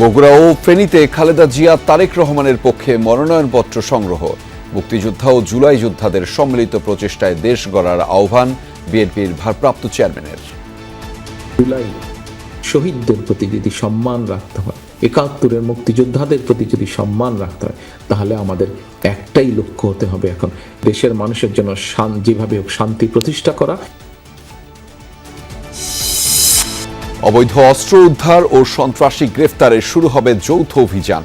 বগুড়া ও ফেনীতে খালেদা জিয়া, তারেক রহমানের পক্ষে মনোনয়নপত্র সংগ্রহ। মুক্তিযোদ্ধা ও জুলাই যোদ্ধাদের সম্মিলিত প্রচেষ্টায় দেশ গড়ার আহ্বান বিএনপির ভারপ্রাপ্ত চেয়ারম্যানের। জুলাই শহীদদের প্রতি যদি সম্মান রাখতে হয়, একাত্তরের মুক্তিযোদ্ধাদের প্রতি যদি সম্মান রাখতে হয়, তাহলে আমাদের একটাই লক্ষ্য হতে হবে এখন। দেশের মানুষের জন্য যেভাবে হোক শান্তি প্রতিষ্ঠা করা অবৈধ অস্ত্র উদ্ধার ও সন্ত্রাসী গ্রেফতারে শুরু হবে যৌথ অভিযান,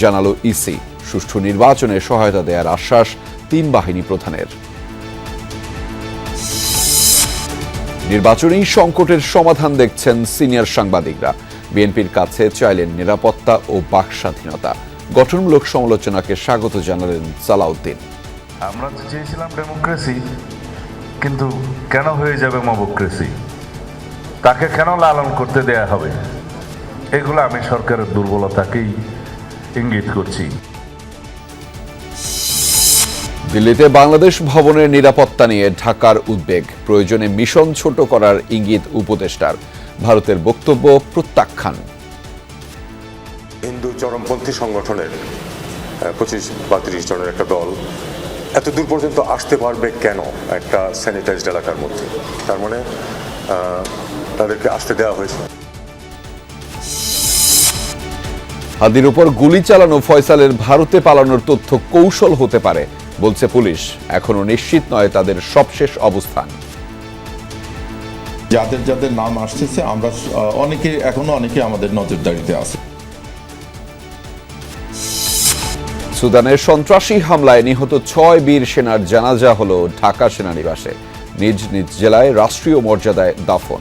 জানালো ইসি। সুষ্ঠু নির্বাচনে সহায়তা দেওয়ার আশ্বাস তিন বাহিনী প্রধানের। নির্বাচনী সংকটের সমাধান দেখছেন সিনিয়র সাংবাদিকরা। বিএনপির কাছে চাইলেন নিরাপত্তা ও বাক স্বাধীনতা গঠনমূলক সমালোচনাকে স্বাগত জানালেন সালাউদ্দিন। আমরা চেয়েছিলাম ডেমোক্রেসি কিন্তু কেন হয়ে যাবে মবোক্রেসি? তাকে কেন লালন করতে দেয়া হবে? এগুলো আমি সরকারের দুর্বলতাকেই ইঙ্গিত করছি। দিল্লিতে বাংলাদেশ ভবনের নিরাপত্তা নিয়ে ঢাকার উদ্বেগ। প্রয়োজনে মিশন ছোট করার ইঙ্গিত উপদেষ্টার। ভারতের বক্তব্য প্রত্যাখ্যান। হিন্দু চরমপন্থী সংগঠনের পঁচিশ বা তিরিশ জনের একটা দল এত দূর পর্যন্ত আসতে পারবে কেন একটা স্যানিটাইজড এলাকার মধ্যে? তার মানে তাদেরকে আসতে দেওয়া হয়েছে। হাদির উপর গুলি চালানো ফয়সালের ভারতে পালানোর তথ্য কৌশল হতে পারে বলছে পুলিশ। এখনও নিশ্চিত নয় তাদের সবশেষ অবস্থান। যাদের যাদের নাম আসতেছে আমরা অনেকে এখনও অনেকে আমাদের নজরদারিতে আছে। সুদানের সন্ত্রাসী হামলায় নিহত ছয় বীর সেনার জানাজা হল ঢাকা সেনানিবাসে। নিজ নিজ জেলায় রাষ্ট্রীয় মর্যাদায় দাফন।